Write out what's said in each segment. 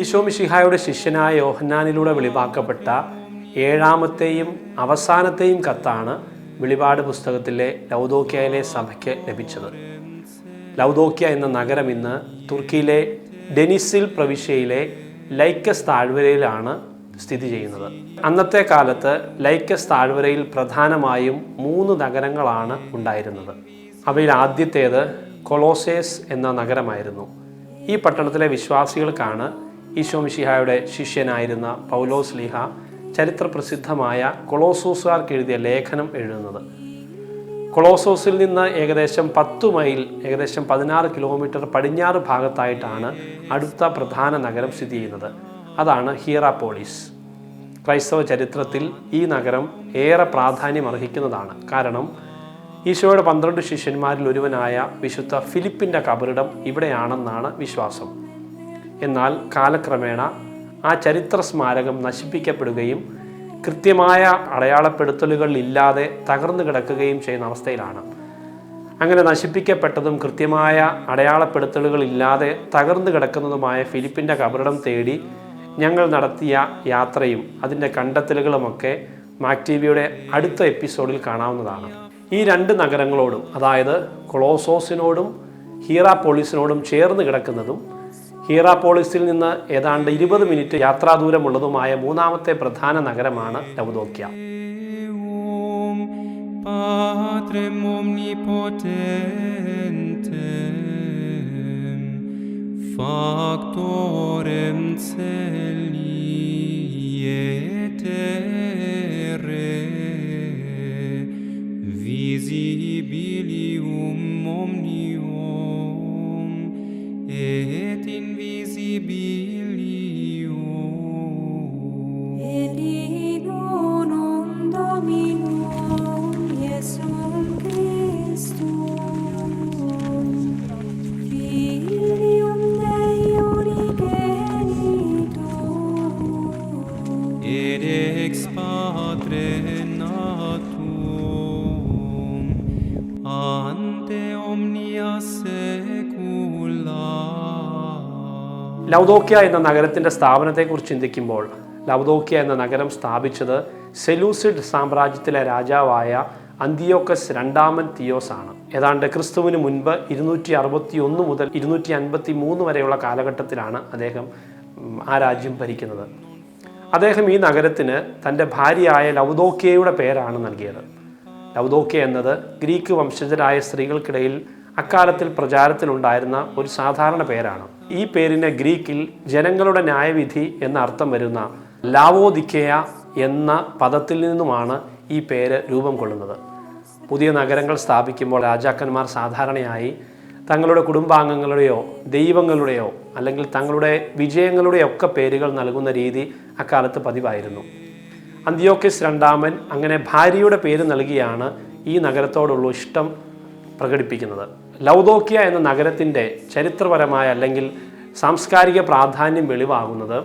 ഈശോ മിശിഹായുടെ ശിഷ്യനായ യോഹന്നാനിലൂടെ വെളിവാക്കപ്പെട്ട ഏഴാമത്തെയും അവസാനത്തെയും കത്താണ് വെളിപാട് പുസ്തകത്തിലെ ലൗദോക്യയിലെ സഭയ്ക്ക് ലഭിച്ചത്. ലൗദോക്യ എന്ന നഗരം ഇന്ന് തുർക്കിയിലെ ഡെനിസിൽ പ്രവിശ്യയിലെ ലൈക്കസ് താഴ്വരയിലാണ് സ്ഥിതി ചെയ്യുന്നത്. അന്നത്തെ കാലത്ത് ലൈക്കസ് താഴ്വരയിൽ പ്രധാനമായും മൂന്ന് നഗരങ്ങളാണ് ഉണ്ടായിരുന്നത്. അവയിൽ ആദ്യത്തേത് കൊളോസേസ് എന്ന നഗരമായിരുന്നു. ഈ പട്ടണത്തിലെ വിശ്വാസികൾക്കാണ് ഈശോ മിശിഹായുടെ ശിഷ്യനായിരുന്ന പൗലോസ് ലീഹ ചരിത്രപ്രസിദ്ധമായ കൊളോസോസുകാർക്ക് എഴുതിയ ലേഖനം എഴുതുന്നത്. കൊളോസോസിൽ നിന്ന് ഏകദേശം പത്ത് മൈൽ ഏകദേശം പതിനാറ് കിലോമീറ്റർ പടിഞ്ഞാറ് ഭാഗത്തായിട്ടാണ് അടുത്ത പ്രധാന നഗരം സ്ഥിതി ചെയ്യുന്നത്. അതാണ് ഹീറാപോളിസ്. ക്രൈസ്തവ ചരിത്രത്തിൽ ഈ നഗരം ഏറെ പ്രാധാന്യം അർഹിക്കുന്നതാണ് കാരണം ഈശോയുടെ പന്ത്രണ്ട് ശിഷ്യന്മാരിൽ ഒരുവനായ വിശുദ്ധ ഫിലിപ്പിന്റെ കബറിടം ഇവിടെയാണെന്നാണ് വിശ്വാസം. എന്നാൽ കാലക്രമേണ ആ ചരിത്ര സ്മാരകം നശിപ്പിക്കപ്പെടുകയും കൃത്യമായ അടയാളപ്പെടുത്തലുകൾ ഇല്ലാതെ തകർന്നു കിടക്കുകയും ചെയ്യുന്ന അവസ്ഥയിലാണ്. അങ്ങനെ നശിപ്പിക്കപ്പെട്ടതും കൃത്യമായ അടയാളപ്പെടുത്തലുകൾ ഇല്ലാതെ തകർന്നു കിടക്കുന്നതുമായ ഫിലിപ്പിന്റെ കബറിടം തേടി ഞങ്ങൾ നടത്തിയ യാത്രയും അതിന്റെ കണ്ടെത്തലുകളുമൊക്കെ മാക്ടീവിയുടെ അടുത്ത എപ്പിസോഡിൽ കാണാവുന്നതാണ്. ഈ രണ്ട് നഗരങ്ങളോടും അതായത് കൊളോസോസിനോടും ഹീറാപോളിസിനോടും ചേർന്ന് കിടക്കുന്നതും ഹീറാപോളിസിൽ നിന്ന് ഏതാണ്ട് ഇരുപത് മിനിറ്റ് യാത്രാദൂരമുള്ളതുമായ മൂന്നാമത്തെ പ്രധാന നഗരമാണ് ലവദോക്യ. Patrem exibir. ലൗദോക്യ എന്ന നഗരത്തിന്റെ സ്ഥാപനത്തെക്കുറിച്ച് ചിന്തിക്കുമ്പോൾ ലൗദോക്യ എന്ന നഗരം സ്ഥാപിച്ചത് സെലൂസിഡ് സാമ്രാജ്യത്തിലെ രാജാവായ അന്തിയോക്കസ് രണ്ടാമൻ തിയോസ് ആണ്. ഏതാണ്ട് ക്രിസ്തുവിന് മുൻപ് ഇരുന്നൂറ്റി അറുപത്തി ഒന്ന് മുതൽ ഇരുന്നൂറ്റി അൻപത്തി മൂന്ന് വരെയുള്ള കാലഘട്ടത്തിലാണ് അദ്ദേഹം ആ രാജ്യം ഭരിക്കുന്നത്. അദ്ദേഹം ഈ നഗരത്തിന് തന്റെ ഭാര്യയായ ലൗദോക്യയുടെ പേരാണ് നൽകിയത്. ലൗദോക്യ എന്നത് ഗ്രീക്ക് വംശജരായ സ്ത്രീകൾക്കിടയിൽ അക്കാലത്തിൽ പ്രചാരത്തിലുണ്ടായിരുന്ന ഒരു സാധാരണ പേരാണ്. ഈ പേരിന് ഗ്രീക്കിൽ ജനങ്ങളുടെ ന്യായവിധി എന്ന അർത്ഥം വരുന്ന ലാവോദിക്കയ എന്ന പദത്തിൽ നിന്നുമാണ് ഈ പേര് രൂപം കൊള്ളുന്നത്. പുതിയ നഗരങ്ങൾ സ്ഥാപിക്കുമ്പോൾ രാജാക്കന്മാർ സാധാരണയായി തങ്ങളുടെ കുടുംബാംഗങ്ങളുടെയോ ദൈവങ്ങളുടെയോ അല്ലെങ്കിൽ തങ്ങളുടെ വിജയങ്ങളുടെയോ ഒക്കെ പേരുകൾ നൽകുന്ന രീതി അക്കാലത്ത് പതിവായിരുന്നു. അന്തിയോക്കിസ് രണ്ടാമൻ അങ്ങനെ ഭാര്യയുടെ പേര് നൽകിയാണ് ഈ നഗരത്തോടുള്ള ഇഷ്ടം പ്രകടിപ്പിക്കുന്നത്. ലൗദോക്യ എന്ന നഗരത്തിന്റെ ചരിത്രപരമായ അല്ലെങ്കിൽ സാംസ്കാരിക പ്രാധാന്യം വെളിവാകുന്നത്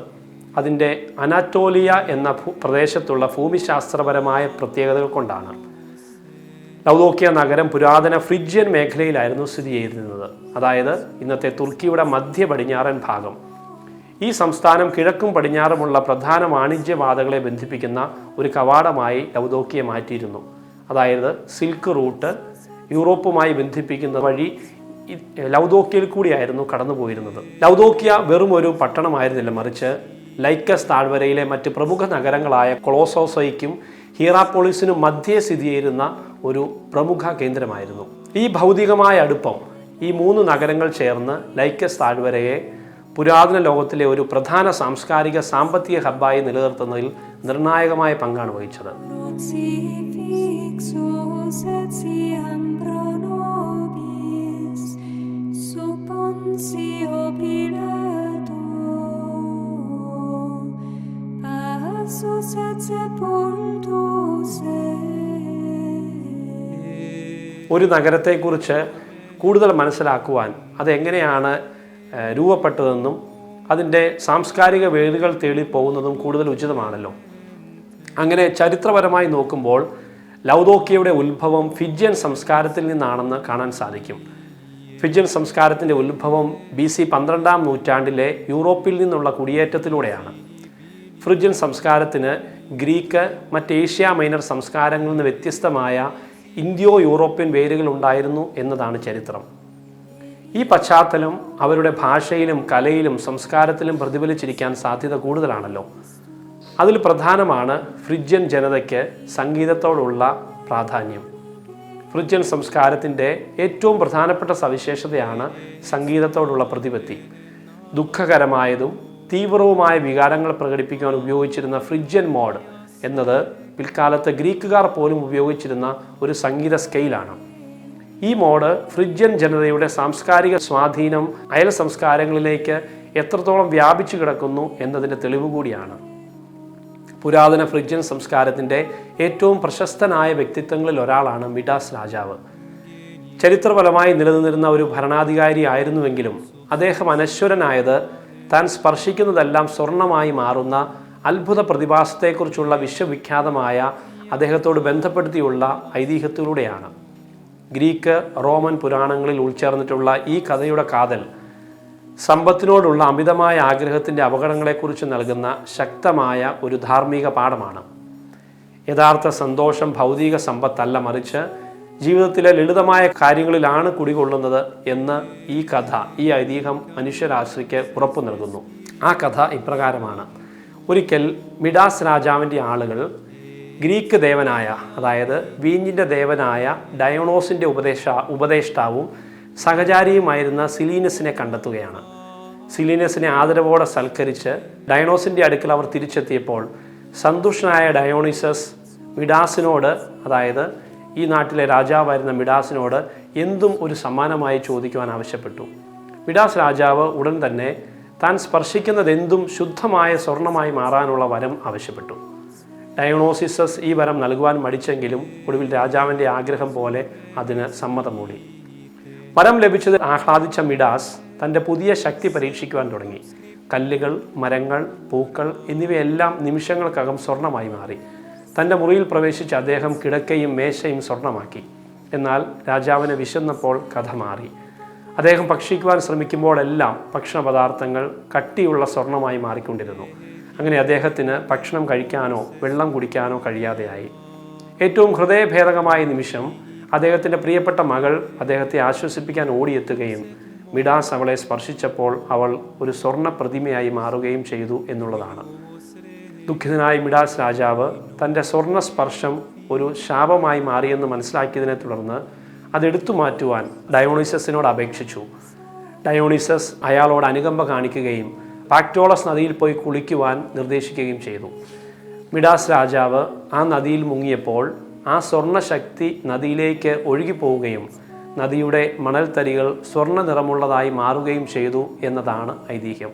അതിന്റെ അനാറ്റോലിയ എന്ന പ്രദേശത്തുള്ള ഭൂമിശാസ്ത്രപരമായ പ്രത്യേകതകൾ കൊണ്ടാണ്. ലൗദോക്കിയ നഗരം പുരാതന ഫ്രിഡ്ജിയൻ മേഖലയിലായിരുന്നു സ്ഥിതി ചെയ്തിരുന്നത്. അതായത് ഇന്നത്തെ തുർക്കിയുടെ മധ്യ പടിഞ്ഞാറൻ ഭാഗം. ഈ സംസ്ഥാനം കിഴക്കും പടിഞ്ഞാറുമുള്ള പ്രധാന വാണിജ്യപാതകളെ ബന്ധിപ്പിക്കുന്ന ഒരു കവാടമായി ലൗദോക്കിയ മാറ്റിയിരുന്നു. അതായത് സിൽക്ക് റൂട്ട് യൂറോപ്പുമായി ബന്ധിപ്പിക്കുന്ന വഴി ലൗദോക്കിയൽ കൂടിയായിരുന്നു കടന്നുപോയിരുന്നത്. ലൗദോക്കിയ വെറും ഒരു പട്ടണമായിരുന്നില്ല മറിച്ച് ലൈക്കസ് താഴ്വരയിലെ മറ്റ് പ്രമുഖ നഗരങ്ങളായ കൊളോസോസയ്ക്കും ഹീറാപ്പോളിസിനും മധ്യേ സ്ഥിതി ചെയ്യുന്ന ഒരു പ്രമുഖ കേന്ദ്രമായിരുന്നു. ഈ ഭൗതികമായ അടുപ്പം ഈ മൂന്ന് നഗരങ്ങൾ ചേർന്ന് ലൈക്കസ് താഴ്വരയെ പുരാതന ലോകത്തിലെ ഒരു പ്രധാന സാംസ്കാരിക സാമ്പത്തിക ഹബ്ബായി നിലനിർത്തുന്നതിൽ നിർണായകമായ പങ്കാണ് വഹിച്ചത്. ഒരു നഗരത്തെക്കുറിച്ച് കൂടുതൽ മനസ്സിലാക്കുവാൻ അതെങ്ങനെയാണ് രൂപപ്പെട്ടതെന്നും അതിന്റെ സാംസ്കാരിക വേരുകൾ തേടി പോകുന്നതും കൂടുതൽ ഉചിതമാണല്ലോ. അങ്ങനെ ചരിത്രപരമായി നോക്കുമ്പോൾ ലൗദോക്കിയയുടെ ഉത്ഭവം ഫിജിയൻ സംസ്കാരത്തിൽ നിന്നാണെന്ന് കാണാൻ സാധിക്കും. ഫിജിയൻ സംസ്കാരത്തിന്റെ ഉത്ഭവം ബി സി പന്ത്രണ്ടാം നൂറ്റാണ്ടിലെ യൂറോപ്പിൽ നിന്നുള്ള കുടിയേറ്റത്തിലൂടെയാണ്. ഫ്രിജ്യൻ സംസ്കാരത്തിന് ഗ്രീക്ക് മറ്റ് ഏഷ്യ മൈനർ സംസ്കാരങ്ങളിൽ നിന്ന് വ്യത്യസ്തമായ ഇന്ത്യോ യൂറോപ്യൻ വേരുകൾ ഉണ്ടായിരുന്നു എന്നതാണ് ചരിത്രം. ഈ പശ്ചാത്തലം അവരുടെ ഭാഷയിലും കലയിലും സംസ്കാരത്തിലും പ്രതിഫലിച്ചിരിക്കാൻ സാധ്യത കൂടുതലാണല്ലോ. അതിൽ പ്രധാനമാണ് ഫ്രിജ്യൻ ജനതയ്ക്ക് സംഗീതത്തോടുള്ള പ്രാധാന്യം. ഫ്രിജ്യൻ സംസ്കാരത്തിന്റെ ഏറ്റവും പ്രധാനപ്പെട്ട സവിശേഷതയാണ് സംഗീതത്തോടുള്ള പ്രതിപത്തി. ദുഃഖകരമായതും തീവ്രവുമായ വികാരങ്ങൾ പ്രകടിപ്പിക്കാൻ ഉപയോഗിച്ചിരുന്ന ഫ്രിജ്യൻ മോഡ് എന്നത് പിൽക്കാലത്ത് ഗ്രീക്കുകാർ പോലും ഉപയോഗിച്ചിരുന്ന ഒരു സംഗീത സ്കെയിലാണ് ഈ മോഡ് ഫ്രിജ്യൻ ജനതയുടെ സാംസ്കാരിക സ്വാധീനം അയൽ സംസ്കാരങ്ങളിലേക്ക് എത്രത്തോളം വ്യാപിച്ചു കിടക്കുന്നു എന്നതിന്റെ തെളിവ് കൂടിയാണ്. പുരാതന ഫ്രിജ്യൻ സംസ്കാരത്തിന്റെ ഏറ്റവും പ്രശസ്തനായ വ്യക്തിത്വങ്ങളിൽ ഒരാളാണ് മിഡാസ് രാജാവ്. ചരിത്രപരമായി നിലനിന്നിരുന്ന ഒരു ഭരണാധികാരി ആയിരുന്നുവെങ്കിലും അദ്ദേഹം അനശ്വരനായത് താൻ സ്പർശിക്കുന്നതെല്ലാം സ്വർണമായി മാറുന്ന അത്ഭുത പ്രതിഭാസത്തെക്കുറിച്ചുള്ള വിശ്വവിഖ്യാതമായ അദ്ദേഹത്തോട് ബന്ധപ്പെടുത്തിയുള്ള ഐതിഹ്യത്തിലൂടെയാണ്. ഗ്രീക്ക് റോമൻ പുരാണങ്ങളിൽ ഉൾച്ചേർന്നിട്ടുള്ള ഈ കഥയുടെ കാതൽ സമ്പത്തിനോടുള്ള അമിതമായ ആഗ്രഹത്തിന്റെ അപകടങ്ങളെക്കുറിച്ച് നൽകുന്ന ശക്തമായ ഒരു ധാർമ്മിക പാഠമാണ്. യഥാർത്ഥ സന്തോഷം ഭൗതിക സമ്പത്തല്ല മറിച്ച് ജീവിതത്തിലെ ലളിതമായ കാര്യങ്ങളിലാണ് കുടികൊള്ളുന്നത് എന്ന് ഈ കഥ ഈ ഐതിഹ്യം മനുഷ്യരാശിക്ക് ഉറപ്പു നൽകുന്നു. ആ കഥ ഇപ്രകാരമാണ്. ഒരിക്കൽ മിഡാസ് രാജാവിന്റെ ആളുകൾ ഗ്രീക്ക് ദേവനായ അതായത് വീഞ്ഞിന്റെ ദേവനായ ഡയോണോസിന്റെ ഉപദേശ ഉപദേഷ്ടാവും സഹചാരിയുമായിരുന്ന സിലീനസിനെ കണ്ടെത്തുകയാണ്. സിലീനസിനെ ആദരവോടെ സൽക്കരിച്ച് ഡയണോസിന്റെ അടുക്കൽ അവർ തിരിച്ചെത്തിയപ്പോൾ സന്തുഷ്ടനായ ഡയോണിസസ് മിഡാസിനോട് അതായത് ഈ നാട്ടിലെ രാജാവായിരുന്ന മിഡാസിനോട് എന്തും ഒരു സമ്മാനമായി ചോദിക്കുവാൻ ആവശ്യപ്പെട്ടു. മിഡാസ് രാജാവ് ഉടൻ തന്നെ താൻ സ്പർശിക്കുന്നതെന്തും ശുദ്ധമായ സ്വർണമായി മാറാനുള്ള വരം ആവശ്യപ്പെട്ടു. ഡയോണോസിസസ് ഈ വരം നൽകുവാൻ മടിച്ചെങ്കിലും ഒടുവിൽ രാജാവിന്റെ ആഗ്രഹം പോലെ അതിന് സമ്മതം മൂടി. വരം ലഭിച്ചത് ആഹ്ലാദിച്ച മിഡാസ് തന്റെ പുതിയ ശക്തി പരീക്ഷിക്കുവാൻ തുടങ്ങി. കല്ലുകൾ മരങ്ങൾ പൂക്കൾ എന്നിവയെല്ലാം നിമിഷങ്ങൾക്കകം സ്വർണമായി മാറി. തന്റെ മുറിയിൽ പ്രവേശിച്ച് അദ്ദേഹം കിടക്കയും മേശയും സ്വർണമാക്കി. എന്നാൽ രാജാവിന് വിശന്നപ്പോൾ കഥ മാറി. അദ്ദേഹം ഭക്ഷിക്കുവാൻ ശ്രമിക്കുമ്പോഴെല്ലാം ഭക്ഷണ പദാർത്ഥങ്ങൾ കട്ടിയുള്ള സ്വർണമായി മാറിക്കൊണ്ടിരുന്നു. അങ്ങനെ അദ്ദേഹത്തിന് ഭക്ഷണം കഴിക്കാനോ വെള്ളം കുടിക്കാനോ കഴിയാതെയായി. ഏറ്റവും ഹൃദയഭേദകമായ നിമിഷം അദ്ദേഹത്തിന്റെ പ്രിയപ്പെട്ട മകൾ അദ്ദേഹത്തെ ആശ്വസിപ്പിക്കാൻ ഓടിയെത്തുകയും മിഡാസ് അവളെ സ്പർശിച്ചപ്പോൾ അവൾ ഒരു സ്വർണ പ്രതിമയായി മാറുകയും ചെയ്തു എന്നുള്ളതാണ്. ദുഃഖിതനായ മിഡാസ് രാജാവ് തന്റെ സ്വർണ സ്പർശം ഒരു ശാപമായി മാറിയെന്ന് മനസ്സിലാക്കിയതിനെ തുടർന്ന് അതെടുത്തു മാറ്റുവാൻ ഡയോണിസസിനോട് അപേക്ഷിച്ചു. ഡയോണിസസ് അയാളോട് അനുകമ്പ കാണിക്കുകയും പാക്ടോളസ് നദിയിൽ പോയി കുളിക്കുവാൻ നിർദ്ദേശിക്കുകയും ചെയ്തു. മിഡാസ് രാജാവ് ആ നദിയിൽ മുങ്ങിയപ്പോൾ ആ സ്വർണശക്തി നദിയിലേക്ക് ഒഴുകിപ്പോവുകയും നദിയുടെ മണൽത്തരികൾ സ്വർണ നിറമുള്ളതായി മാറുകയും ചെയ്തു എന്നതാണ് ഐതിഹ്യം.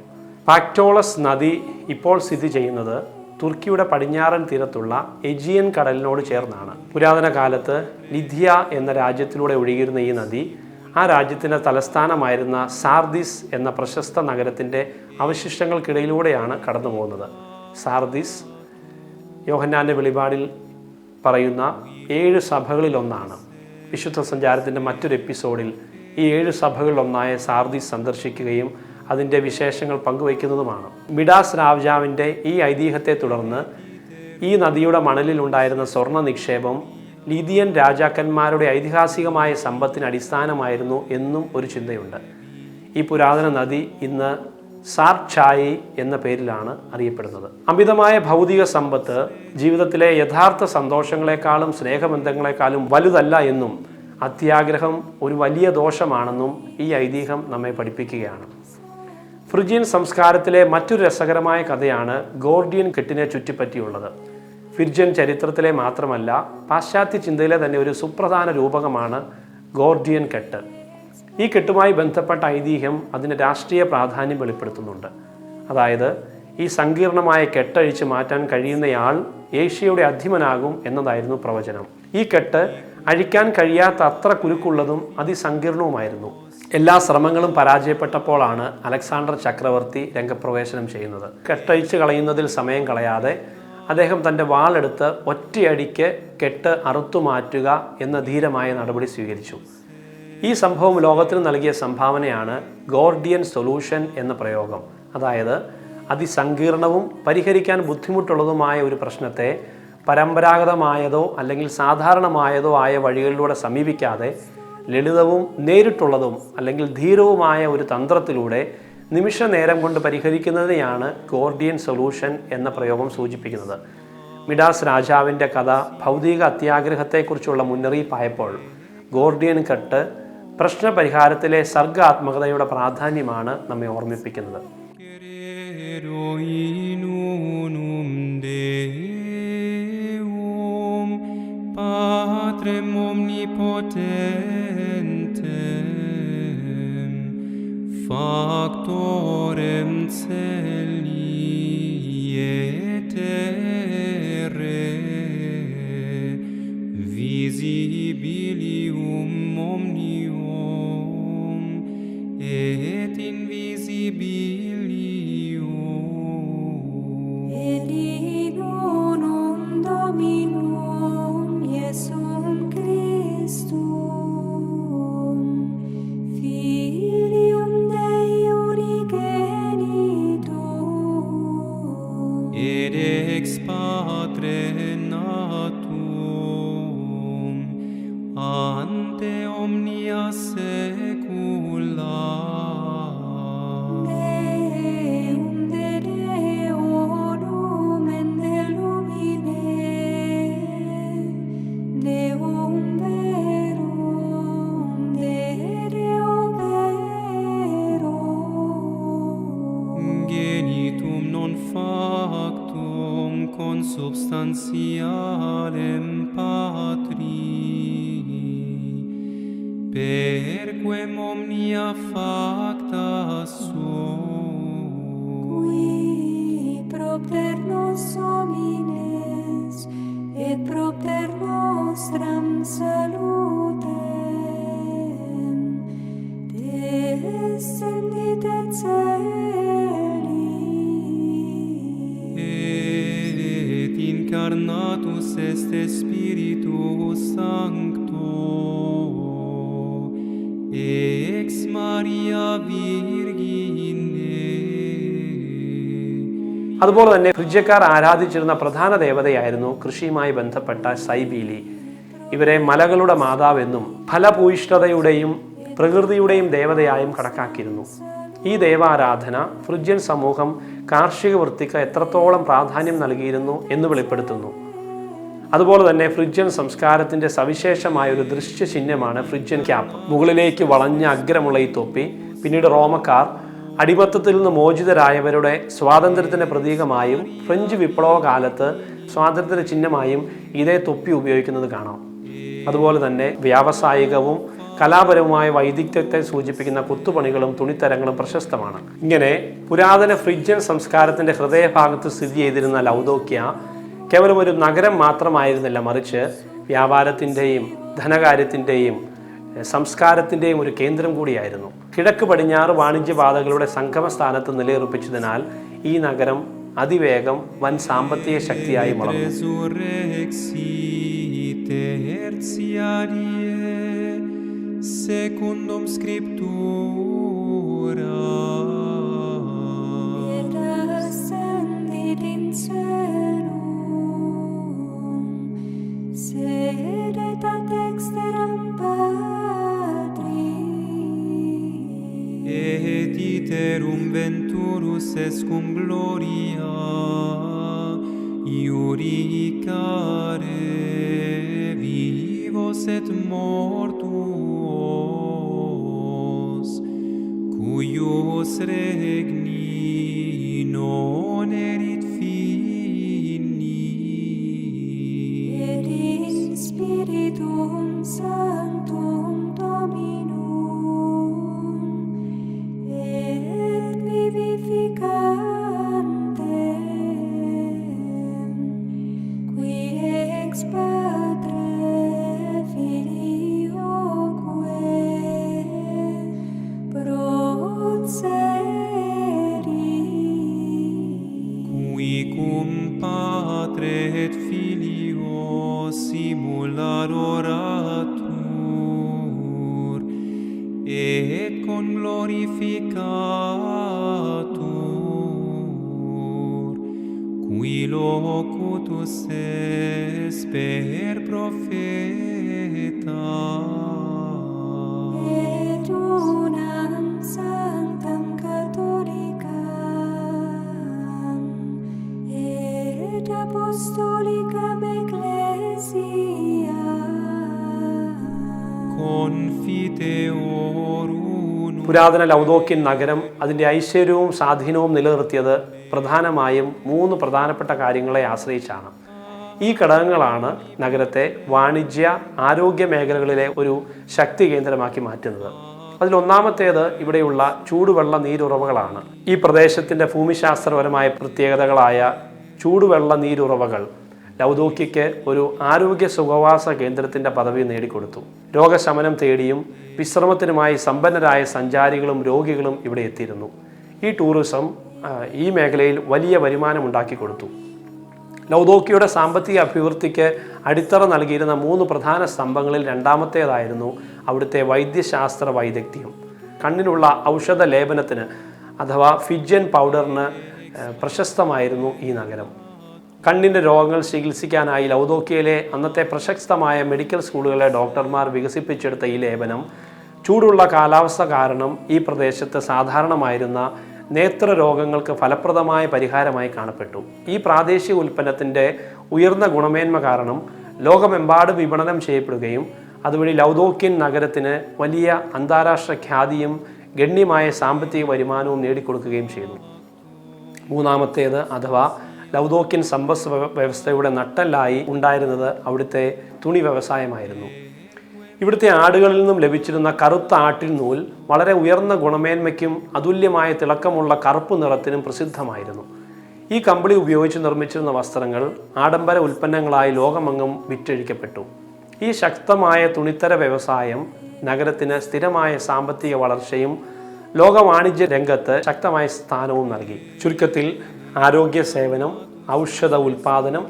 പാക്ടോളസ് നദി ഇപ്പോൾ സ്ഥിതി ചെയ്യുന്നത് തുർക്കിയുടെ പടിഞ്ഞാറൻ തീരത്തുള്ള എജിയൻ കടലിനോട് ചേർന്നാണ്. പുരാതന കാലത്ത് ലിഥിയ എന്ന രാജ്യത്തിലൂടെ ഒഴുകിയിരുന്ന ഈ നദി ആ രാജ്യത്തിന്റെ തലസ്ഥാനമായിരുന്ന സാർദീസ് എന്ന പ്രശസ്ത നഗരത്തിന്റെ അവശിഷ്ടങ്ങൾക്കിടയിലൂടെയാണ് കടന്നു പോകുന്നത് സാർദീസ് യോഹന്നാന്റെ വെളിപാടിൽ പറയുന്ന ഏഴ് സഭകളിലൊന്നാണ്. വിശുദ്ധ സഞ്ചാരത്തിന്റെ മറ്റൊരു എപ്പിസോഡിൽ ഈ ഏഴ് സഭകളിലൊന്നായ സാർദീസ് സന്ദർശിക്കുകയും അതിന്റെ വിശേഷങ്ങൾ പങ്കുവയ്ക്കുന്നതുമാണ്. മിഡാസ് രാജാവിന്റെ ഈ ഐതിഹ്യത്തെ തുടർന്ന് ഈ നദിയുടെ മണലിൽ ഉണ്ടായിരുന്ന സ്വർണ നിക്ഷേപം ലിതിയൻ രാജാക്കന്മാരുടെ ഐതിഹാസികമായ സമ്പത്തിന് അടിസ്ഥാനമായിരുന്നു എന്നും ഒരു ചിന്തയുണ്ട്. ഈ പുരാതന നദി ഇന്ന് സാർച്ചായി എന്ന പേരിലാണ് അറിയപ്പെടുന്നത്. അമിതമായ ഭൗതിക സമ്പത്ത് ജീവിതത്തിലെ യഥാർത്ഥ സന്തോഷങ്ങളെക്കാളും സ്നേഹബന്ധങ്ങളെക്കാളും വലുതല്ല എന്നും അത്യാഗ്രഹം ഒരു വലിയ ദോഷമാണെന്നും ഈ ഐതിഹ്യം നമ്മെ പഠിപ്പിക്കുകയാണ്. ഫ്രിജിയൻ സംസ്കാരത്തിലെ മറ്റൊരു രസകരമായ കഥയാണ് ഗോർഡിയൻ കെട്ടിനെ ചുറ്റിപ്പറ്റിയുള്ളത്. ഫിർജിയൻ ചരിത്രത്തിലെ മാത്രമല്ല പാശ്ചാത്യ ചിന്തയിലെ തന്നെ ഒരു സുപ്രധാന രൂപകമാണ് ഗോർഡിയൻ കെട്ട്. ഈ കെട്ടുമായി ബന്ധപ്പെട്ട ഐതിഹ്യം അതിന് രാഷ്ട്രീയ പ്രാധാന്യം വെളിപ്പെടുത്തുന്നുണ്ട്. അതായത് ഈ സങ്കീർണമായ കെട്ടഴിച്ച് മാറ്റാൻ കഴിയുന്നയാൾ ഏഷ്യയുടെ അധിമനാകും എന്നതായിരുന്നു പ്രവചനം. ഈ കെട്ട് അഴിക്കാൻ കഴിയാത്ത അത്ര കുരുക്കുള്ളതും അതിസങ്കീർണവുമായിരുന്നു. എല്ലാ ശ്രമങ്ങളും പരാജയപ്പെട്ടപ്പോഴാണ് അലക്സാണ്ടർ ചക്രവർത്തി രംഗപ്രവേശനം ചെയ്യുന്നത്. കെട്ടഴിച്ച് കളയുന്നതിൽ സമയം കളയാതെ അദ്ദേഹം തന്റെ വാളെടുത്ത് ഒറ്റയടിക്ക് കെട്ട് അറുത്തു മാറ്റുക എന്ന ധീരമായ നടപടി സ്വീകരിച്ചു. ഈ സംഭവം ലോകത്തിന് നൽകിയ സംഭാവനയാണ് ഗോർഡിയൻ സൊല്യൂഷൻ എന്ന പ്രയോഗം. അതായത് അതിസങ്കീർണവും പരിഹരിക്കാൻ ബുദ്ധിമുട്ടുള്ളതുമായ ഒരു പ്രശ്നത്തെ പരമ്പരാഗതമായതോ അല്ലെങ്കിൽ സാധാരണമായതോ ആയ വഴികളിലൂടെ സമീപിക്കാതെ ലളിതവും നേരിട്ടുള്ളതും അല്ലെങ്കിൽ ധീരവുമായ ഒരു തന്ത്രത്തിലൂടെ നിമിഷ നേരം കൊണ്ട് പരിഹരിക്കുന്നതിനെയാണ് ഗോർഡിയൻ സൊല്യൂഷൻ എന്ന പ്രയോഗം സൂചിപ്പിക്കുന്നത്. മിഡാസ് രാജാവിന്റെ കഥ ഭൗതിക അത്യാഗ്രഹത്തെക്കുറിച്ചുള്ള മുന്നറിയിപ്പായപ്പോൾ ഗോർഡിയൻ കട്ട് പ്രശ്നപരിഹാരത്തിലെ സർഗാത്മകതയുടെ പ്രാധാന്യമാണ് നമ്മെ ഓർമ്മിപ്പിക്കുന്നത്. in bak torentzelni substantialem per perquem omnia facta sua, Sancto. Ex Maria Virgine. അതുപോലെ തന്നെ ഫ്രിഡ്ജക്കാർ ആരാധിച്ചിരുന്ന പ്രധാന ദേവതയായിരുന്നു കൃഷിയുമായി ബന്ധപ്പെട്ട സൈബീലി. ഇവരെ മലകളുടെ മാതാവെന്നും ഫലഭൂയിഷ്ഠതയുടെയും പ്രകൃതിയുടെയും ദേവതയായും കണക്കാക്കിയിരുന്നു. ഈ ദേവാരാധന ഫ്രിഡ്ജൻ സമൂഹം കാർഷിക വൃത്തിക്ക് എത്രത്തോളം പ്രാധാന്യം നൽകിയിരുന്നു എന്ന് വെളിപ്പെടുത്തുന്നു. അതുപോലെ തന്നെ ഫ്രിഡ്ജൻ സംസ്കാരത്തിന്റെ സവിശേഷമായ ഒരു ദൃശ്യ ചിഹ്നമാണ് ഫ്രിഡ്ജൻ ക്യാപ്പ്. മുകളിലേക്ക് വളഞ്ഞ അഗ്രമുള്ള ഈ തൊപ്പി പിന്നീട് റോമക്കാർ അടിമത്തത്തിൽ നിന്ന് മോചിതരായവരുടെ സ്വാതന്ത്ര്യത്തിന്റെ പ്രതീകമായും ഫ്രഞ്ച് വിപ്ലവ കാലത്ത് സ്വാതന്ത്ര്യ ചിഹ്നമായും ഇതേ തൊപ്പി ഉപയോഗിക്കുന്നത് കാണാം. അതുപോലെ തന്നെ വ്യാവസായികവും കലാപരവുമായ വൈദഗ്ധ്യത്തെ സൂചിപ്പിക്കുന്ന കൊത്തുപണികളും തുണിത്തരങ്ങളും പ്രശസ്തമാണ്. ഇങ്ങനെ പുരാതന ഫ്രിഡ്ജൻ സംസ്കാരത്തിന്റെ ഹൃദയഭാഗത്ത് സ്ഥിതി ചെയ്തിരുന്ന ലൗദോക്യ കേവലം ഒരു നഗരം മാത്രമായിരുന്നില്ല മറിച്ച് വ്യാപാരത്തിന്റെയും ധനകാര്യത്തിന്റെയും സംസ്കാരത്തിന്റെയും ഒരു കേന്ദ്രം കൂടിയായിരുന്നു. കിഴക്ക് പടിഞ്ഞാറ് വാണിജ്യപാതകളുടെ സംഗമസ്ഥാനത്ത് നിലയുറപ്പിച്ചതിനാൽ ഈ നഗരം അതിവേഗം വൻ സാമ്പത്തിക ശക്തിയായി വളർന്നു secundum scriptura Deus cum gloria iuricare vivos et mortuos cuius re പുരാതന ലൗദോക്യൻ നഗരം അതിന്റെ ഐശ്വര്യവും സ്വാധീനവും നിലനിർത്തിയത് പ്രധാനമായും മൂന്ന് പ്രധാനപ്പെട്ട കാര്യങ്ങളെ ആശ്രയിച്ചാണ്. ഈ ഘടകങ്ങളാണ് നഗരത്തെ വാണിജ്യ ആരോഗ്യ മേഖലകളിലെ ഒരു ശക്തി കേന്ദ്രമാക്കി മാറ്റുന്നത്. അതിലൊന്നാമത്തേത് ഇവിടെയുള്ള ചൂടുവെള്ള നീരുറവകളാണ്. ഈ പ്രദേശത്തിന്റെ ഭൂമിശാസ്ത്രപരമായ പ്രത്യേകതകളായ ചൂടുവെള്ള നീരുറവകൾ ലൗദോക്യയ്ക്ക് ഒരു ആരോഗ്യ സുഖവാസ കേന്ദ്രത്തിന്റെ പദവി നേടിക്കൊടുത്തു. രോഗശമനം തേടിയും വിശ്രമത്തിനുമായി സമ്പന്നരായ സഞ്ചാരികളും രോഗികളും ഇവിടെ എത്തിയിരുന്നു. ഈ ടൂറിസം ഈ മേഖലയിൽ വലിയ വരുമാനം ഉണ്ടാക്കി കൊടുത്തു ലൗദോക്കിയുടെ സാമ്പത്തിക അഭിവൃദ്ധിക്ക് അടിത്തറ നൽകിയിരുന്ന മൂന്ന് പ്രധാന സ്തംഭങ്ങളിൽ രണ്ടാമത്തേതായിരുന്നു അവിടുത്തെ വൈദ്യശാസ്ത്ര വൈദഗ്ധ്യം. കണ്ണിനുള്ള ഔഷധ ലേപനത്തിന് അഥവാ ഫിജ്യൻ പൗഡറിന് പ്രശസ്തമായിരുന്നു ഈ നഗരം. കണ്ണിന്റെ രോഗങ്ങൾ ചികിത്സിക്കാനായി ലൗദോക്കിയയിലെ അന്നത്തെ പ്രശസ്തമായ മെഡിക്കൽ സ്കൂളുകളിലെ ഡോക്ടർമാർ വികസിപ്പിച്ചെടുത്ത ഈ ലേപനം ചൂടുള്ള കാലാവസ്ഥ കാരണം ഈ പ്രദേശത്ത് സാധാരണമായിരുന്ന നേത്ര രോഗങ്ങൾക്ക് ഫലപ്രദമായ പരിഹാരമായി കാണപ്പെട്ടു. ഈ പ്രാദേശിക ഉൽപ്പന്നത്തിന്റെ ഉയർന്ന ഗുണമേന്മ കാരണം ലോകമെമ്പാടും വിപണനം ചെയ്യപ്പെടുകയും അതുവഴി ലൗദോക്യൻ നഗരത്തിന് വലിയ അന്താരാഷ്ട്ര ഖ്യാതിയും ഗണ്യമായ സാമ്പത്തിക വരുമാനവും നേടിക്കൊടുക്കുകയും ചെയ്തു. മൂന്നാമത്തേത് അഥവാ ലൗദോക്യൻ സമ്പദ് വ്യവസ്ഥയുടെ നട്ടല്ലായി ഉണ്ടായിരുന്നത് അവിടുത്തെ തുണി വ്യവസായമായിരുന്നു. ഇവിടുത്തെ ആടുകളിൽ നിന്നും ലഭിച്ചിരുന്ന കറുത്ത ആട്ടിൻ നൂൽ വളരെ ഉയർന്ന ഗുണമേന്മയ്ക്കും അതുല്യമായ തിളക്കമുള്ള കറുപ്പ് നിറത്തിനും പ്രസിദ്ധമായിരുന്നു. ഈ കമ്പിളി ഉപയോഗിച്ച് നിർമ്മിച്ചിരുന്ന വസ്ത്രങ്ങൾ ആഡംബര ഉൽപ്പന്നങ്ങളായി ലോകമെങ്ങും വിറ്റഴിക്കപ്പെട്ടു. ഈ ശക്തമായ തുണിത്തര വ്യവസായം നഗരത്തിന് സ്ഥിരമായ സാമ്പത്തിക വളർച്ചയും ലോക വാണിജ്യ രംഗത്ത് ശക്തമായ സ്ഥാനവും നൽകി. ചുരുക്കത്തിൽ ആരോഗ്യ സേവനം ഔഷധ ഉൽപാദനം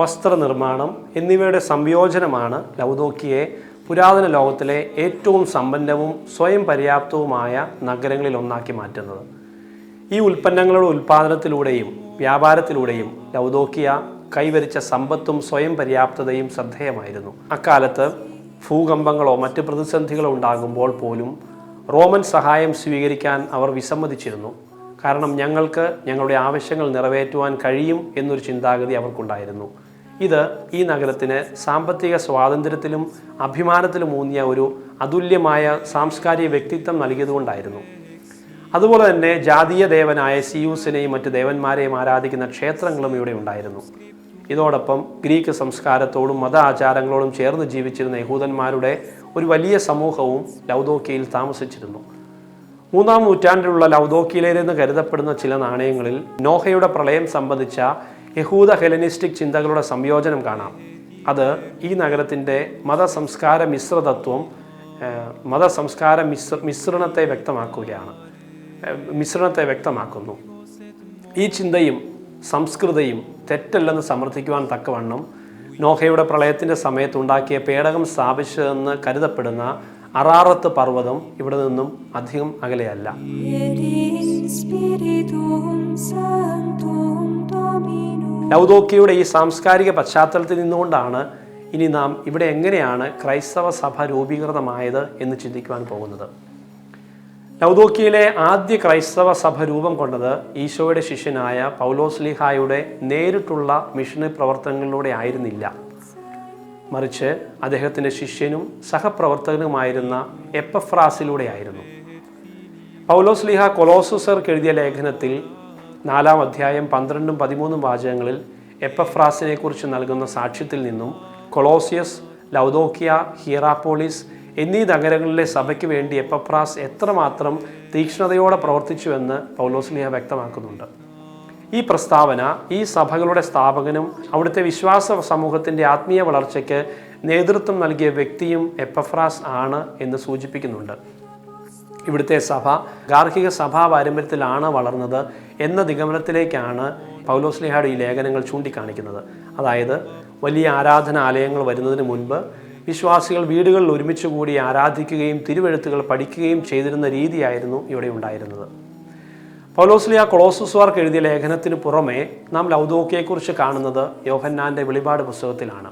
വസ്ത്രനിർമ്മാണം എന്നിവയുടെ സംയോജനമാണ് ലൗദോക്കിയെ പുരാതന ലോകത്തിലെ ഏറ്റവും സമ്പന്നവും സ്വയം പര്യാപ്തവുമായ നഗരങ്ങളിൽ ഒന്നാക്കി മാറ്റുന്നത്. ഈ ഉൽപ്പന്നങ്ങളുടെ ഉൽപ്പാദനത്തിലൂടെയും വ്യാപാരത്തിലൂടെയും ലൗദോക്കിയ കൈവരിച്ച സമ്പത്തും സ്വയം പര്യാപ്തതയും ശ്രദ്ധേയമായിരുന്നു. അക്കാലത്ത് ഭൂകമ്പങ്ങളോ മറ്റ് പ്രതിസന്ധികളോ ഉണ്ടാകുമ്പോൾ പോലും റോമൻ സഹായം സ്വീകരിക്കാൻ അവർ വിസമ്മതിച്ചിരുന്നു. കാരണം ഞങ്ങൾക്ക് ഞങ്ങളുടെ ആവശ്യങ്ങൾ നിറവേറ്റുവാൻ കഴിയും എന്നൊരു ചിന്താഗതി അവർക്കുണ്ടായിരുന്നു. ഇത് ഈ നഗരത്തിന് സാമ്പത്തിക സ്വാതന്ത്ര്യത്തിലും അഭിമാനത്തിലും ഊന്നിയ ഒരു അതുല്യമായ സാംസ്കാരിക വ്യക്തിത്വം നൽകിയതുകൊണ്ടായിരുന്നു. അതുപോലെ തന്നെ ജാതീയ ദേവനായ സിയൂസിനെയും മറ്റ് ദേവന്മാരെയും ആരാധിക്കുന്ന ക്ഷേത്രങ്ങളും ഇവിടെ ഉണ്ടായിരുന്നു. ഇതോടൊപ്പം ഗ്രീക്ക് സംസ്കാരത്തോടും മത ആചാരങ്ങളോടും ചേർന്ന് ജീവിച്ചിരുന്ന യഹൂദന്മാരുടെ ഒരു വലിയ സമൂഹവും ലൗദോക്കയിൽ താമസിച്ചിരുന്നു. മൂന്നാം നൂറ്റാണ്ടിലുള്ള ലൗദോക്കിയിലേതെന്ന് കരുതപ്പെടുന്ന ചില നാണയങ്ങളിൽ നോഹയുടെ പ്രളയം സംബന്ധിച്ച യഹൂദ ഹെലനിസ്റ്റിക് ചിന്തകളുടെ സംയോജനം കാണാം. അത് ഈ നഗരത്തിന്റെ മതസംസ്കാര മിശ്രതത്വം മത മതസംസ്കാര മിശ്ര മിശ്രണത്തെ വ്യക്തമാക്കുകയാണ് മിശ്രണത്തെ വ്യക്തമാക്കുന്നു. ഈ ചിന്തയും സംസ്കൃതയും തെറ്റല്ലെന്ന് സമർത്ഥിക്കുവാൻ തക്കവണ്ണം നോഹയുടെ പ്രളയത്തിന്റെ സമയത്തുണ്ടാക്കിയ പേടകം സ്ഥാപിച്ചതെന്ന് കരുതപ്പെടുന്ന അറാറത്ത് പർവതം ഇവിടെ നിന്നും അധികം അകലെയല്ല. ലൗദോക്കിയുടെ ഈ സാംസ്കാരിക പശ്ചാത്തലത്തിൽ നിന്നുകൊണ്ടാണ് ഇനി നാം ഇവിടെ എങ്ങനെയാണ് ക്രൈസ്തവ സഭ രൂപീകൃതമായത് എന്ന് ചിന്തിക്കുവാൻ പോകുന്നത്. ലൗദോക്കിയിലെ ആദ്യ ക്രൈസ്തവ സഭ രൂപം കൊണ്ടത് ഈശോയുടെ ശിഷ്യനായ പൗലോസ്ലിഹായുടെ നേരിട്ടുള്ള മിഷണറി പ്രവർത്തനങ്ങളിലൂടെ ആയിരുന്നില്ല. മറിച്ച് അദ്ദേഹത്തിന്റെ ശിഷ്യനും സഹപ്രവർത്തകനുമായിരുന്ന എപ്പഫ്രാസിലൂടെയായിരുന്നു. പൗലോസ്ലിഹ കൊലോസുസർക്ക് എഴുതിയ ലേഖനത്തിൽ നാലാം അധ്യായം പന്ത്രണ്ടും പതിമൂന്നും വാചകങ്ങളിൽ എപ്പഫ്രാസിനെ കുറിച്ച് നൽകുന്ന സാക്ഷ്യത്തിൽ നിന്നും കൊളോസിയസ് ലൗദോക്കിയ ഹിയറാപ്പോളിസ് എന്നീ നഗരങ്ങളിലെ സഭയ്ക്ക് വേണ്ടി എപ്പഫ്രാസ് എത്രമാത്രം തീക്ഷ്ണതയോടെ പ്രവർത്തിച്ചുവെന്ന് പൗലോസ്ലിഹ വ്യക്തമാക്കുന്നുണ്ട്. ഈ പ്രസ്താവന ഈ സഭകളുടെ സ്ഥാപകനും അവിടുത്തെ വിശ്വാസ സമൂഹത്തിന്റെ ആത്മീയ വളർച്ചയ്ക്ക് നേതൃത്വം നൽകിയ വ്യക്തിയും എപ്പഫ്രാസ് ആണ് എന്ന് സൂചിപ്പിക്കുന്നുണ്ട്. ഇവിടുത്തെ സഭ ഗാർഹിക സഭാ പാരമ്പര്യത്തിലാണ് വളർന്നത് എന്ന നിഗമനത്തിലേക്കാണ് പൗലോസ്ലിഹയുടെ ഈ ലേഖനങ്ങൾ ചൂണ്ടിക്കാണിക്കുന്നത്. അതായത് വലിയ ആരാധനാലയങ്ങൾ വരുന്നതിന് മുൻപ് വിശ്വാസികൾ വീടുകളിൽ ഒരുമിച്ച് കൂടി ആരാധിക്കുകയും തിരുവെഴുത്തുകൾ പഠിക്കുകയും ചെയ്തിരുന്ന രീതിയായിരുന്നു ഇവിടെ ഉണ്ടായിരുന്നത്. പൗലോസ്ലിയ കൊളോസുസ്വാർക്ക് എഴുതിയ ലേഖനത്തിന് പുറമെ നാം ലൗദോക്കിയെക്കുറിച്ച് കാണുന്നത് യോഹന്നാന്റെ വെളിപാട് പുസ്തകത്തിലാണ്.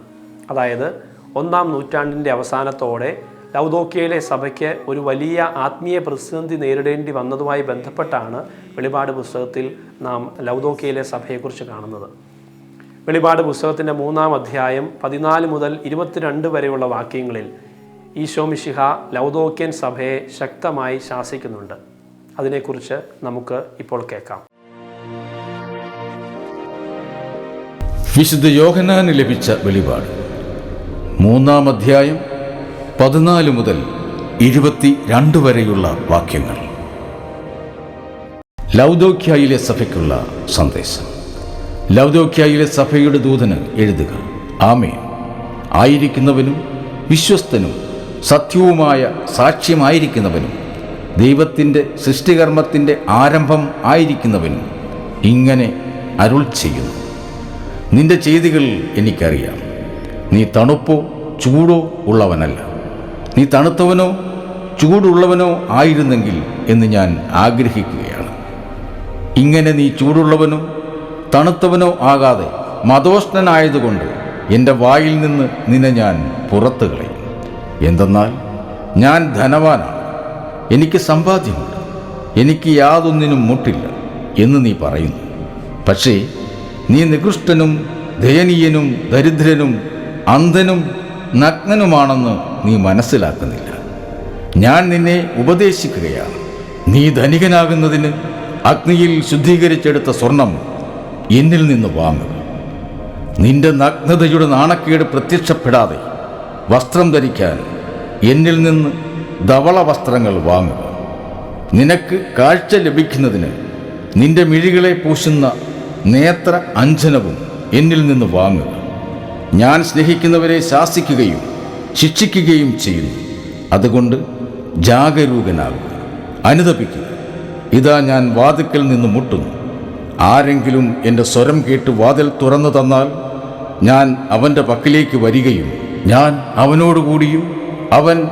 അതായത് ഒന്നാം നൂറ്റാണ്ടിന്റെ അവസാനത്തോടെ ലൗദോക്കിയയിലെ സഭയ്ക്ക് ഒരു വലിയ ആത്മീയ പ്രതിസന്ധി നേരിടേണ്ടി വന്നതുമായി ബന്ധപ്പെട്ടാണ് വെളിപാട് പുസ്തകത്തിൽ നാം ലൗദോക്കിയയിലെ സഭയെക്കുറിച്ച് കാണുന്നത്. വെളിപാട് പുസ്തകത്തിന്റെ മൂന്നാം അധ്യായം പതിനാല് മുതൽ ഇരുപത്തിരണ്ട് വരെയുള്ള വാക്യങ്ങളിൽ ഈശോ മിശിഹ ലൗദോക്യൻ സഭയെ ശക്തമായി ശാസിക്കുന്നുണ്ട്. അതിനെക്കുറിച്ച് നമുക്ക് ഇപ്പോൾ കേൾക്കാം. വിശുദ്ധ യോഹനാന് ലഭിച്ച വെളിപാട്. മൂന്നാം അധ്യായം പതിനാല് മുതൽ ഇരുപത്തി രണ്ട് വരെയുള്ള വാക്യങ്ങൾ. ലൗദോക്യായിലെ സഭയ്ക്കുള്ള സന്ദേശം. ലൗദോക്യായിലെ സഭയുടെ ദൂതന് എഴുതുക ആമേ ആയിരിക്കുന്നവനും വിശ്വസ്തനും സത്യവുമായ സാക്ഷ്യമായിരിക്കുന്നവനും ദൈവത്തിന്റെ സൃഷ്ടികർമ്മത്തിന്റെ ആരംഭം ആയിരിക്കുന്നവൻ ഇങ്ങനെ അരുൾ ചെയ്യുന്നു. നിന്റെ ചെയ്തികൾ എനിക്കറിയാം. നീ തണുപ്പോ ചൂടോ ഉള്ളവനല്ല. നീ തണുത്തവനോ ചൂടുള്ളവനോ ആയിരുന്നെങ്കിൽ എന്ന് ഞാൻ ആഗ്രഹിക്കുകയാണ്. ഇങ്ങനെ നീ ചൂടുള്ളവനോ തണുത്തവനോ ആകാതെ മതോഷ്ണനായതുകൊണ്ട് എന്റെ വായിൽ നിന്ന് നിന്നെ ഞാൻ പുറത്തു കളയും എന്തെന്നാൽ ഞാൻ ധനവാനാണ്. എനിക്ക് സമ്പാദ്യമുണ്ട്. എനിക്ക് യാതൊന്നിനും മുട്ടില്ല എന്ന് നീ പറയുന്നു. പക്ഷേ നീ നികൃഷ്ടനും ദയനീയനും ദരിദ്രനും അന്ധനും നഗ്നനുമാണെന്ന് നീ മനസ്സിലാക്കുന്നില്ല. ഞാൻ നിന്നെ ഉപദേശിക്കുകയാണ്. നീ ധനികനാകുന്നതിന് അഗ്നിയിൽ ശുദ്ധീകരിച്ചെടുത്ത സ്വർണം എന്നിൽ നിന്ന് വാങ്ങുക. നിന്റെ നഗ്നതയുടെ നാണക്കേട് പ്രത്യക്ഷപ്പെടാതെ വസ്ത്രം ധരിക്കാൻ എന്നിൽ നിന്ന് ധവള വസ്ത്രങ്ങൾ വാങ്ങുക. നിനക്ക് കാഴ്ച ലഭിക്കുന്നതിന് നിന്റെ മിഴികളെ പൂശുന്ന നേത്ര അഞ്ജനവും എന്നിൽ നിന്ന് വാങ്ങുക. ഞാൻ സ്നേഹിക്കുന്നവരെ ശാസിക്കുകയും ശിക്ഷിക്കുകയും ചെയ്യുന്നു. അതുകൊണ്ട് ജാഗരൂകനാകുക. അനുതപിക്കുക. ഇതാ ഞാൻ വാതിക്കൽ നിന്ന് മുട്ടുന്നു. ആരെങ്കിലും എന്റെ സ്വരം കേട്ട് വാതിൽ തുറന്നു തന്നാൽ ഞാൻ അവന്റെ പക്കലേക്ക് വരികയും ഞാൻ അവനോടുകൂടിയും അവൻ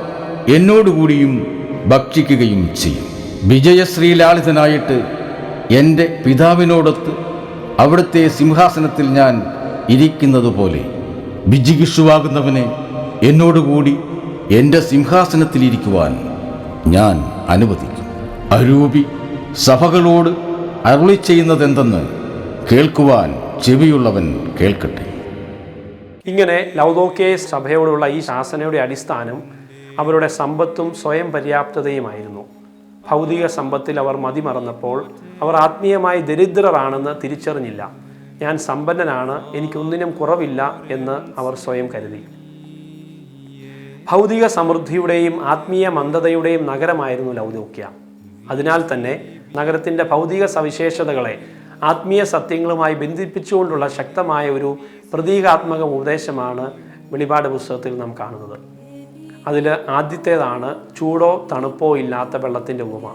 എന്നോടുകൂടിയും ഭക്ഷിക്കുകയും ചെയ്യും. വിജയശ്രീലാളിതനായിട്ട് എന്റെ പിതാവിനോടൊത്ത് അവിടുത്തെ സിംഹാസനത്തിൽ ഞാൻ ഇരിക്കുന്നത് പോലെ വിജിഗിഷുവാകുന്നവനെ എന്നോടുകൂടി എന്റെ സിംഹാസനത്തിലിരിക്കുവാൻ ഞാൻ അനുവദിക്കും. അരൂപി സഭകളോട് അരുളി ചെയ്യുന്നതെന്തെന്ന് കേൾക്കുവാൻ ചെവിയുള്ളവൻ കേൾക്കട്ടെ. ഇങ്ങനെ ലൗദോക്കിയ സഭയോടുള്ള ഈ ശാസനയുടെ അടിസ്ഥാനം അവരുടെ സമ്പത്തും സ്വയം പര്യാപ്തതയുമായിരുന്നു. ഭൗതിക സമ്പത്തിൽ അവർ മതിമറന്നപ്പോൾ അവർ ആത്മീയമായി ദരിദ്രരാണെന്ന് തിരിച്ചറിഞ്ഞില്ല. ഞാൻ സമ്പന്നനാണ് എനിക്കൊന്നിനും കുറവില്ല എന്ന് അവർ സ്വയം കരുതി. ഭൗതിക സമൃദ്ധിയുടെയും ആത്മീയ മന്ദതയുടെയും നഗരമായിരുന്നു ലൗദോക്യ. അതിനാൽ തന്നെ നഗരത്തിന്റെ ഭൗതിക സവിശേഷതകളെ ആത്മീയ സത്യങ്ങളുമായി ബന്ധിപ്പിച്ചുകൊണ്ടുള്ള ശക്തമായ ഒരു പ്രതീകാത്മക ഉപദേശമാണ് വെളിപാട് പുസ്തകത്തിൽ നാം കാണുന്നത്. അതിൽ ആദ്യത്തേതാണ് ചൂടോ തണുപ്പോ ഇല്ലാത്ത വെള്ളത്തിന്റെ ഉപമ.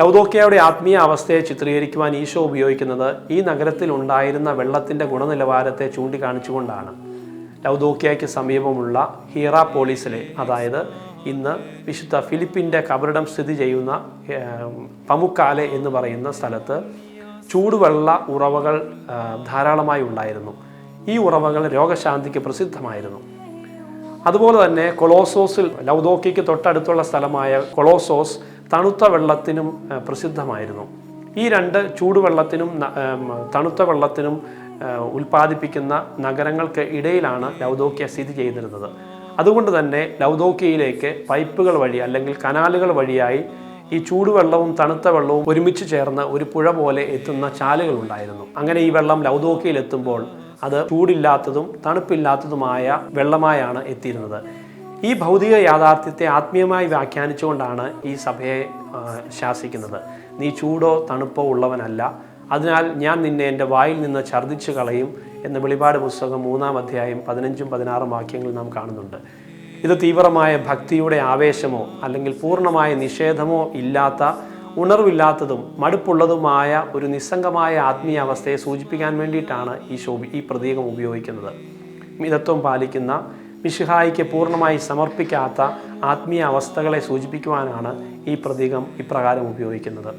ലൗദോക്കിയയുടെ ആത്മീയ അവസ്ഥയെ ചിത്രീകരിക്കുവാൻ ഈശോ ഉപയോഗിക്കുന്നത് ഈ നഗരത്തിൽ ഉണ്ടായിരുന്ന വെള്ളത്തിന്റെ ഗുണനിലവാരത്തെ ചൂണ്ടിക്കാണിച്ചുകൊണ്ടാണ്. ലൗദോക്കിയയ്ക്ക് സമീപമുള്ള ഹീറാപോളിസിലെ അതായത് ഇന്ന് വിശുദ്ധ ഫിലിപ്പിന്റെ കബറിടം സ്ഥിതി ചെയ്യുന്ന പമുക്കാലെ എന്ന് പറയുന്ന സ്ഥലത്ത് ചൂടുവെള്ള ഉറവകൾ ധാരാളമായി ഉണ്ടായിരുന്നു. ഈ ഉറവകൾ രോഗശാന്തിക്ക് പ്രസിദ്ധമായിരുന്നു. അതുപോലെ തന്നെ കൊളോസോസിൽ ലൗദോക്കിക്ക് തൊട്ടടുത്തുള്ള സ്ഥലമായ കൊളോസോസ് തണുത്ത വെള്ളത്തിനും പ്രസിദ്ധമായിരുന്നു. ഈ രണ്ട് ചൂടുവെള്ളത്തിനും തണുത്ത വെള്ളത്തിനും ഉൽപ്പാദിപ്പിക്കുന്ന നഗരങ്ങൾക്ക് ഇടയിലാണ് ലൗദോക്കിയ സ്ഥിതി ചെയ്തിരുന്നത്. അതുകൊണ്ട് തന്നെ ലൗദോക്കിയയിലേക്ക് പൈപ്പുകൾ വഴി അല്ലെങ്കിൽ കനാലുകൾ വഴിയായി ഈ ചൂടുവെള്ളവും തണുത്ത വെള്ളവും ഒരുമിച്ച് ചേർന്ന് ഒരു പുഴ പോലെ എത്തുന്ന ചാലുകൾ ഉണ്ടായിരുന്നു. അങ്ങനെ ഈ വെള്ളം ലൗദോക്കിയിൽ എത്തുമ്പോൾ അത് ചൂടില്ലാത്തതും തണുപ്പില്ലാത്തതുമായ വെള്ളമായാണ് എത്തിയിരുന്നത്. ഈ ഭൗതിക യാഥാർത്ഥ്യത്തെ ആത്മീയമായി വ്യാഖ്യാനിച്ചുകൊണ്ടാണ് ഈ സഭയെ ശാസിക്കുന്നത്. നീ ചൂടോ തണുപ്പോ ഉള്ളവനല്ല. അതിനാൽ ഞാൻ നിന്നെ എന്റെ വായിൽ നിന്ന് ഛർദ്ദിച്ചു കളയും എന്ന വെളിപാട് പുസ്തകം മൂന്നാം അധ്യായം പതിനഞ്ചും പതിനാറും വാക്യങ്ങൾ നാം കാണുന്നുണ്ട്. ഇത് തീവ്രമായ ഭക്തിയുടെ ആവേശമോ അല്ലെങ്കിൽ പൂർണമായ നിഷേധമോ ഇല്ലാത്ത ഉണർവില്ലാത്തതും മടുപ്പുള്ളതുമായ ഒരു നിസ്സംഗമായ ആത്മീയ അവസ്ഥയെ സൂചിപ്പിക്കാൻ വേണ്ടിയിട്ടാണ് ഈ ശോഭി ഈ പ്രതീകം ഉപയോഗിക്കുന്നത്. മിതത്വം പാലിക്കുന്ന മിഷിഹായിക്ക് പൂർണമായി സമർപ്പിക്കാത്ത ആത്മീയ അവസ്ഥകളെ സൂചിപ്പിക്കുവാനാണ് ഈ പ്രതീകം ഇപ്രകാരം ഉപയോഗിക്കുന്നത്.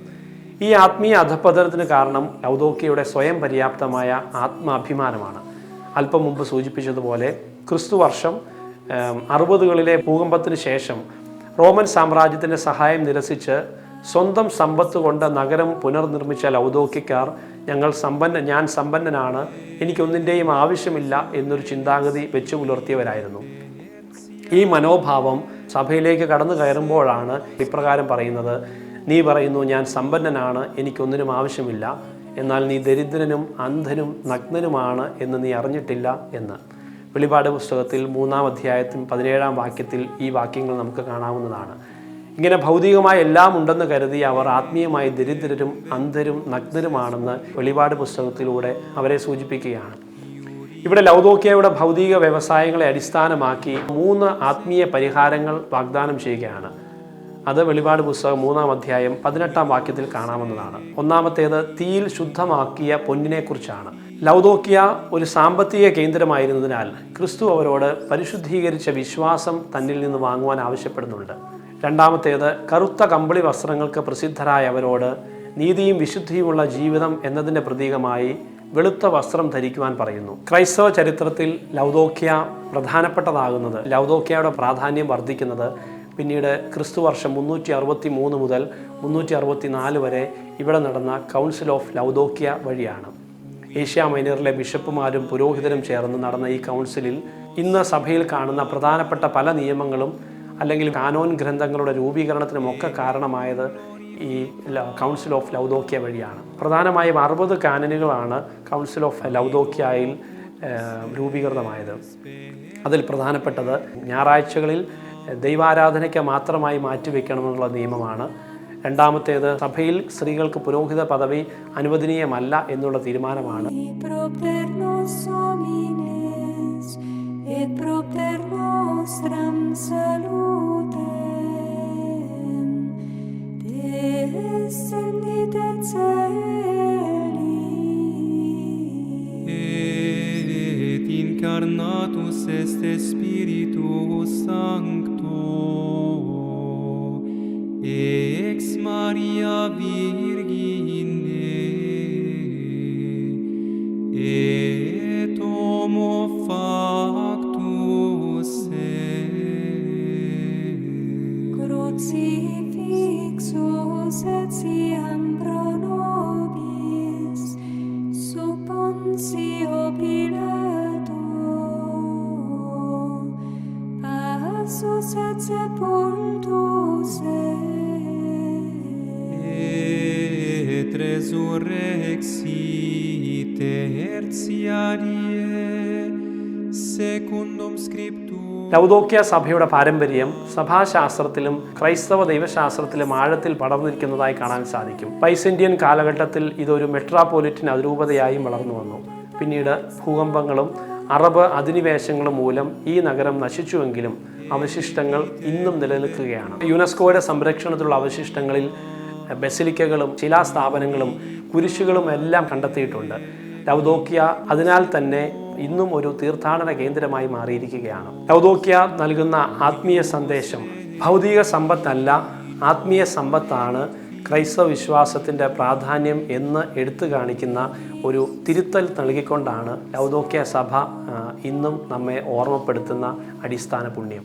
ഈ ആത്മീയ അധപതനത്തിന് കാരണം ലൗദോക്കിയുടെ സ്വയം പര്യാപ്തമായ ആത്മാഭിമാനമാണ്. അല്പം മുമ്പ് സൂചിപ്പിച്ചതുപോലെ ക്രിസ്തു വർഷം അറുപതുകളിലെ ഭൂകമ്പത്തിന് ശേഷം റോമൻ സാമ്രാജ്യത്തിന്റെ സഹായം നിരസിച്ച് സ്വന്തം സമ്പത്ത് കൊണ്ട് നഗരം പുനർനിർമ്മിച്ച ലൗദോക്കിക്കാർ ഞങ്ങൾ സമ്പന്ന ഞാൻ സമ്പന്നനാണ് എനിക്കൊന്നിന്റെയും ആവശ്യമില്ല എന്നൊരു ചിന്താഗതി വെച്ചു പുലർത്തിയവരായിരുന്നു. ഈ മനോഭാവം സഭയിലേക്ക് കടന്നു കയറുമ്പോഴാണ് ഇപ്രകാരം പറയുന്നത് നീ പറയുന്നു ഞാൻ സമ്പന്നനാണ് എനിക്കൊന്നിനും ആവശ്യമില്ല എന്നാൽ നീ ദരിദ്രനും അന്ധനും നഗ്നനുമാണ് എന്ന് നീ അറിഞ്ഞിട്ടില്ല എന്ന്. വെളിപാട് പുസ്തകത്തിൽ മൂന്നാം അധ്യായത്തിൽ പതിനേഴാം വാക്യത്തിൽ ഈ വാക്യങ്ങൾ നമുക്ക് കാണാവുന്നതാണ്. ഇങ്ങനെ ഭൗതികമായ എല്ലാം ഉണ്ടെന്ന് കരുതി അവർ ആത്മീയമായി ദരിദ്രരും അന്ധരും നഗ്നരുമാണെന്ന് വെളിപാട് പുസ്തകത്തിലൂടെ അവരെ സൂചിപ്പിക്കുകയാണ്. ഇവിടെ ലൗദോക്കിയയുടെ ഭൗതിക വ്യവസായങ്ങളെ അടിസ്ഥാനമാക്കി മൂന്ന് ആത്മീയ പരിഹാരങ്ങൾ വാഗ്ദാനം ചെയ്യുകയാണ്. അത് വെളിപാട് പുസ്തകം മൂന്നാം അധ്യായം പതിനെട്ടാം വാക്യത്തിൽ കാണാവുന്നതാണ് ഒന്നാമത്തേത് തീയിൽ ശുദ്ധമാക്കിയ പൊന്നിനെക്കുറിച്ചാണ്. ലൗദോക്കിയ ഒരു സാമ്പത്തിക കേന്ദ്രമായിരുന്നതിനാൽ ക്രിസ്തു അവരോട് പരിശുദ്ധീകരിച്ച വിശ്വാസം തന്നിൽ നിന്ന് വാങ്ങുവാൻ ആവശ്യപ്പെടുന്നുണ്ട്. രണ്ടാമത്തേത് കറുത്ത കമ്പിളി വസ്ത്രങ്ങൾക്ക് പ്രസിദ്ധരായ അവരോട് നീതിയും വിശുദ്ധിയുമുള്ള ജീവിതം എന്നതിന്റെ പ്രതീകമായി വെളുത്ത വസ്ത്രം ധരിക്കുവാൻ പറയുന്നു. ക്രൈസ്തവ ചരിത്രത്തിൽ ലൗദോക്യ പ്രധാനപ്പെട്ടതാകുന്നത്. ലൗദോക്യയുടെ പ്രാധാന്യം വർദ്ധിക്കുന്നത് പിന്നീട് ക്രിസ്തു വർഷം മുന്നൂറ്റി അറുപത്തി മൂന്ന് മുതൽ മുന്നൂറ്റി അറുപത്തി നാല് വരെ ഇവിടെ നടന്ന കൗൺസിൽ ഓഫ് ലൗദോക്യ വഴിയാണ്. ഏഷ്യ മൈനറിലെ ബിഷപ്പുമാരും പുരോഹിതരും ചേർന്ന് നടന്ന ഈ കൗൺസിലിൽ ഇന്ന് സഭയിൽ കാണുന്ന പ്രധാനപ്പെട്ട പല നിയമങ്ങളും അല്ലെങ്കിൽ കാനോൻ ഗ്രന്ഥങ്ങളുടെ രൂപീകരണത്തിനുമൊക്കെ കാരണമായത് ഈ കൗൺസിൽ ഓഫ് ലൗദോക്യ വഴിയാണ്. പ്രധാനമായും അറുപത് കാനനുകളാണ് കൗൺസിൽ ഓഫ് ലൗദോക്യയിൽ രൂപീകൃതമായത്. അതിൽ പ്രധാനപ്പെട്ടത് ഞായറാഴ്ചകളിൽ ദൈവാരാധനയ്ക്ക് മാത്രമായി മാറ്റിവെക്കണമെന്നുള്ള നിയമമാണ്. രണ്ടാമത്തേത് സഭയിൽ സ്ത്രീകൾക്ക് പുരോഹിത പദവി അനുവദനീയമല്ല എന്നുള്ള തീരുമാനമാണ്. nostram salutem. Te sendite celi et incarnatus est spiritus sancto. Ex maria vi resurrexi tertiarie secundum scriptum ലൗദോക്യ സഭയുടെ പാരമ്പര്യം സഭാശാസ്ത്രത്തിലും ക്രൈസ്തവ ദൈവശാസ്ത്രത്തിലും ആഴത്തിൽ പടർന്നിരിക്കുന്നതായി കാണാൻ സാധിക്കും. പൈസന്റിയൻ കാലഘട്ടത്തിൽ ഇതൊരു മെട്രാപോലിറ്റൻ അതിരൂപതയായും വളർന്നു വന്നു. പിന്നീട് ഭൂകമ്പങ്ങളും അറബ് അധിനിവേശങ്ങളും മൂലം ഈ നഗരം നശിച്ചുവെങ്കിലും അവശിഷ്ടങ്ങൾ ഇന്നും നിലനിൽക്കുകയാണ്. യുനെസ്കോയുടെ സംരക്ഷണത്തിലുള്ള അവശിഷ്ടങ്ങളിൽ ബസിലിക്കകളും ശിലാസ്ഥാപനങ്ങളും കുരിശുകളും എല്ലാം കണ്ടെത്തിയിട്ടുണ്ട്. ലൗദോക്യ അതിനാൽ തന്നെ ഇന്നും ഒരു തീർത്ഥാടന കേന്ദ്രമായി മാറിയിരിക്കുകയാണ്. ലൗദോക്യ നൽകുന്ന ആത്മീയ സന്ദേശം ഭൗതിക സമ്പത്തല്ല ആത്മീയ സമ്പത്താണ് ക്രൈസ്തവ വിശ്വാസത്തിന്റെ പ്രാധാന്യം എന്ന് എടുത്തു കാണിക്കുന്ന ഒരു തിരുത്തൽ നൽകിക്കൊണ്ടാണ് ലൗദോക്യ സഭ ഇന്നും നമ്മെ ഓർമ്മപ്പെടുത്തുന്ന അടിസ്ഥാന പുണ്യം.